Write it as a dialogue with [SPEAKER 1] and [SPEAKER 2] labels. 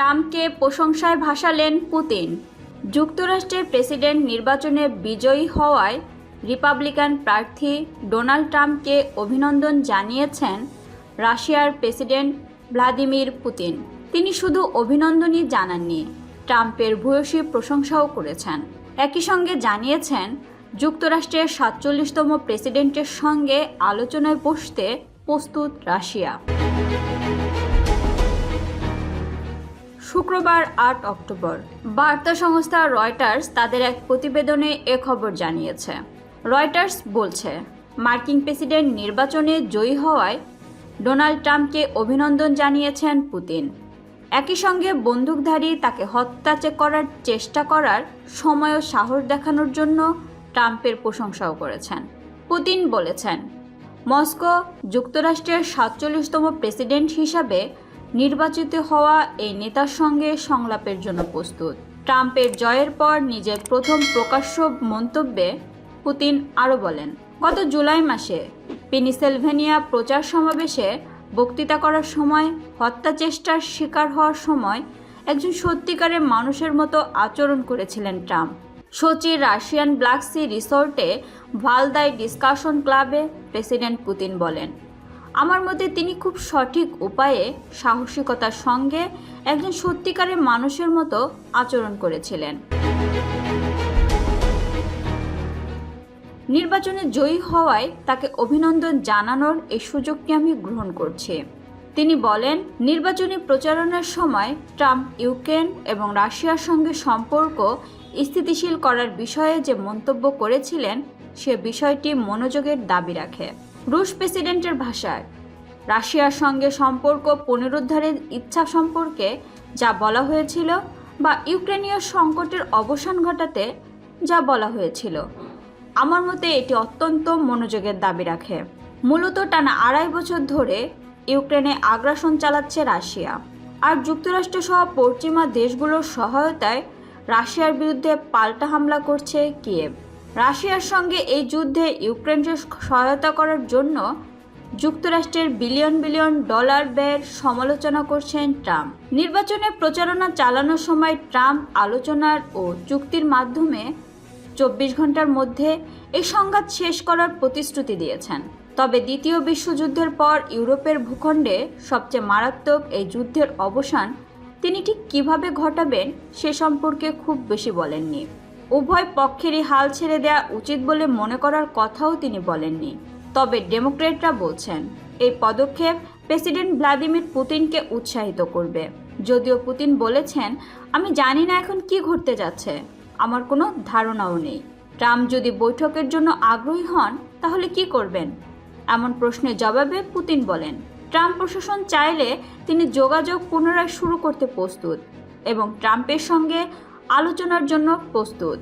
[SPEAKER 1] ট্রাম্পকে প্রশংসায় ভাসালেন পুতিন। যুক্তরাষ্ট্রের প্রেসিডেন্ট নির্বাচনে বিজয়ী হওয়ায় রিপাবলিকান প্রার্থী ডোনাল্ড ট্রাম্পকে অভিনন্দন জানিয়েছেন রাশিয়ার প্রেসিডেন্ট ভ্লাদিমির পুতিন। তিনি শুধু অভিনন্দনই জানাননি, ট্রাম্পের ভূয়সী প্রশংসাও করেছেন। একই সঙ্গে জানিয়েছেন, যুক্তরাষ্ট্রের সাতচল্লিশতম প্রেসিডেন্টের সঙ্গে আলোচনায় বসতে প্রস্তুত রাশিয়া। শুক্রবার আট অক্টোবর। বার্তা সংস্থা রয়টার্স তাদের এক প্রতিবেদনে এ খবর জানিয়েছে। রয়টার্স বলছে, মার্কিন প্রেসিডেন্ট নির্বাচনে জয়ী হওয়ায় ডোনাল্ড ট্রাম্পকে অভিনন্দন জানিয়েছেন পুতিন। একই সঙ্গে বন্দুকধারী তাকে হত্যা করার চেষ্টা করার সময় ও সাহস দেখানোর জন্য ট্রাম্পের প্রশংসাও করেছেন। পুতিন বলেছেন, মস্কো যুক্তরাষ্ট্রের সাতচল্লিশতম প্রেসিডেন্ট হিসাবে নির্বাচিত হওয়া এই নেতার সঙ্গে সংলাপের জন্য প্রস্তুত। ট্রাম্পের জয়ের পর নিজের প্রথম প্রকাশ্য মন্তব্যে পুতিন আরও বলেন, গত জুলাই মাসে পেনিসেলভেনিয়া প্রচার সমাবেশে বক্তৃতা করার সময়, হত্যা চেষ্টার শিকার হওয়ার সময় একজন সত্যিকারের মানুষের মতো আচরণ করেছিলেন ট্রাম্প। সোচির রাশিয়ান ব্ল্যাক সি রিসোর্টে ভালদাই ডিসকাশন ক্লাবে প্রেসিডেন্ট পুতিন বলেন আমার মতে তিনি খুব সঠিক উপায়ে সাহসিকতার সঙ্গে একজন সত্যিকারের মানুষের মতো আচরণ করেছিলেন। নির্বাচনে জয়ী হওয়ায় তাকে অভিনন্দন জানানোর এই সুযোগটি আমি গ্রহণ করছি। তিনি বলেন, নির্বাচনী প্রচারণার সময় ট্রাম্প, ইউক্রেন এবং রাশিয়ার সঙ্গে সম্পর্ক স্থিতিশীল করার বিষয়ে যে মন্তব্য করেছিলেন, সে বিষয়টি মনোযোগের দাবি রাখে। রুশ প্রেসিডেন্টের ভাষায়, রাশিয়ার সঙ্গে সম্পর্ক পুনরুদ্ধারের ইচ্ছা সম্পর্কে যা বলা হয়েছিল বা ইউক্রেনীয় সংকটের অবসান ঘটাতে যা বলা হয়েছিল। আমার মতে এটি অত্যন্ত মনোযোগের দাবি রাখে। মূলত টানা আড়াই বছর ধরে ইউক্রেনে আগ্রাসন চালাচ্ছে রাশিয়া। আর যুক্তরাষ্ট্র সহ পশ্চিমা দেশগুলোর সহায়তায় রাশিয়ার বিরুদ্ধে পাল্টা হামলা করছে কিয়েভ। রাশিয়ার সঙ্গে এই যুদ্ধে ইউক্রেনকে সহায়তা করার জন্য যুক্তরাষ্ট্রের বিলিয়ন বিলিয়ন ডলার ব্যয়ের সমালোচনা করছেন ট্রাম্প। নির্বাচনে প্রচারণা চালানোর সময় ট্রাম্প আলোচনার ও চুক্তির মাধ্যমে চব্বিশ ঘণ্টার মধ্যে এই সংঘাত শেষ করার প্রতিশ্রুতি দিয়েছেন। তবে দ্বিতীয় বিশ্বযুদ্ধের পর ইউরোপের ভূখণ্ডে সবচেয়ে মারাত্মক এই যুদ্ধের অবসান তিনি ঠিক কীভাবে ঘটাবেন সে সম্পর্কে খুব বেশি বলেননি। উভয় পক্ষেরই হাল ছেড়ে দেওয়া উচিত বলে মনে করার কথাও তিনি বলেননি। তবে ডেমোক্রেটরা বলছেন, এই পদক্ষেপ প্রেসিডেন্ট ভ্লাদিমির পুতিনকে উৎসাহিত করবে। যদিও পুতিন বলেছেন, আমি জানি না এখন কি ঘটতে যাচ্ছে। আমার কোনো ধারণাও নেই। ট্রাম্প যদি বৈঠকের জন্য আগ্রহী হন, তাহলে কি করবেন? এমন প্রশ্নের জবাবে পুতিন বলেন, ট্রাম্প প্রশাসন চাইলে তিনি যোগাযোগ পুনরায় শুরু করতে প্রস্তুত এবং ট্রাম্পের সঙ্গে আলোচনার জন্য প্রস্তুত।